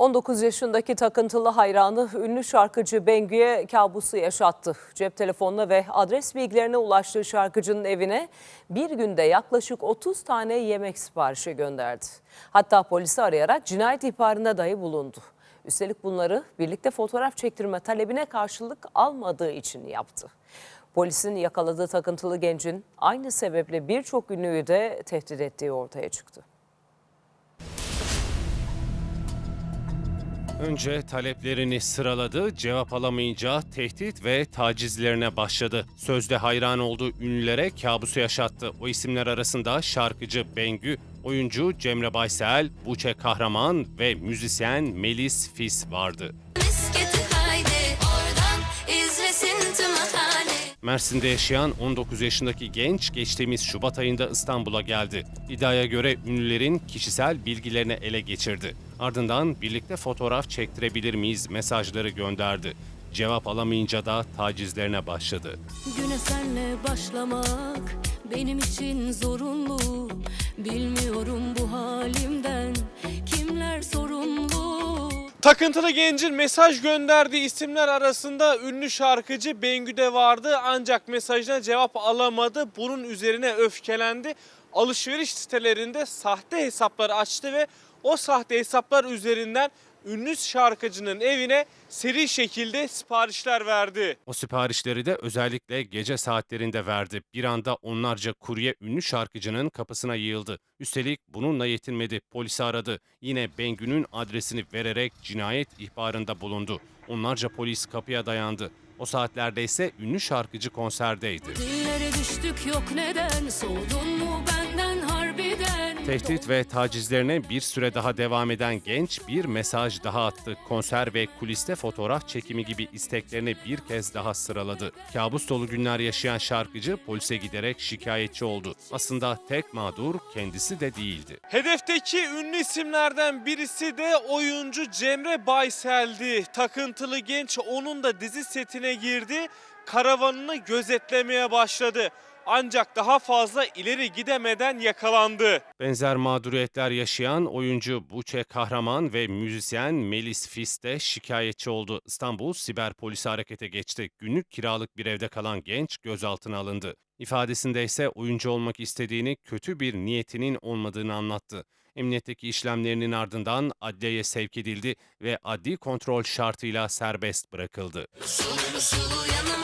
19 yaşındaki takıntılı hayranı ünlü şarkıcı Bengü'ye kabusu yaşattı. Cep telefonuna ve adres bilgilerine ulaştığı şarkıcının evine bir günde yaklaşık 30 tane yemek siparişi gönderdi. Hatta polisi arayarak cinayet ihbarında dahi bulundu. Üstelik bunları birlikte fotoğraf çektirme talebine karşılık almadığı için yaptı. Polisin yakaladığı takıntılı gencin aynı sebeple birçok ünlüyü de tehdit ettiği ortaya çıktı. Önce taleplerini sıraladı, cevap alamayınca tehdit ve tacizlerine başladı. Sözde hayran olduğu ünlülere kabusu yaşattı. O isimler arasında şarkıcı Bengü, oyuncu Cemre Baysel, Buçe Kahraman ve müzisyen Melis Fis vardı. Misketi haydi oradan izlesin tüm. Mersin'de yaşayan 19 yaşındaki genç geçtiğimiz Şubat ayında İstanbul'a geldi. İddiaya göre ünlülerin kişisel bilgilerini ele geçirdi. Ardından birlikte fotoğraf çektirebilir miyiz mesajları gönderdi. Cevap alamayınca da tacizlerine başladı. Güne senle başlamak benim için zorunlu. Bilmiyorum bu Takıntılı gencin mesaj gönderdiği isimler arasında ünlü şarkıcı Bengü de vardı ancak mesajına cevap alamadı. Bunun üzerine öfkelendi. Alışveriş sitelerinde sahte hesaplar açtı ve o sahte hesaplar üzerinden ünlü şarkıcının evine seri şekilde siparişler verdi. O siparişleri de özellikle gece saatlerinde verdi. Bir anda onlarca kurye ünlü şarkıcının kapısına yığıldı. Üstelik bununla yetinmedi. Polisi aradı. Yine Bengü'nün adresini vererek cinayet ihbarında bulundu. Onlarca polis kapıya dayandı. O saatlerde ise ünlü şarkıcı konserdeydi. Dillere düştük yok neden soğudun mu harbiden. Tehdit ve tacizlerine bir süre daha devam eden genç bir mesaj daha attı. Konser ve kuliste fotoğraf çekimi gibi isteklerini bir kez daha sıraladı. Kabus dolu günler yaşayan şarkıcı polise giderek şikayetçi oldu. Aslında tek mağdur kendisi de değildi. Hedefteki ünlü isimlerden birisi de oyuncu Cemre Baysel'di. Takıntılı genç onun da dizi setine girdi. Karavanını gözetlemeye başladı. Ancak daha fazla ileri gidemeden yakalandı. Benzer mağduriyetler yaşayan oyuncu Buçe Kahraman ve müzisyen Melis Fis de şikayetçi oldu. İstanbul Siber Polisi harekete geçti. Günlük kiralık bir evde kalan genç gözaltına alındı. İfadesinde ise oyuncu olmak istediğini, kötü bir niyetinin olmadığını anlattı. Emniyetteki işlemlerinin ardından adliyeye sevk edildi ve adli kontrol şartıyla serbest bırakıldı. Yanaşıyor oyna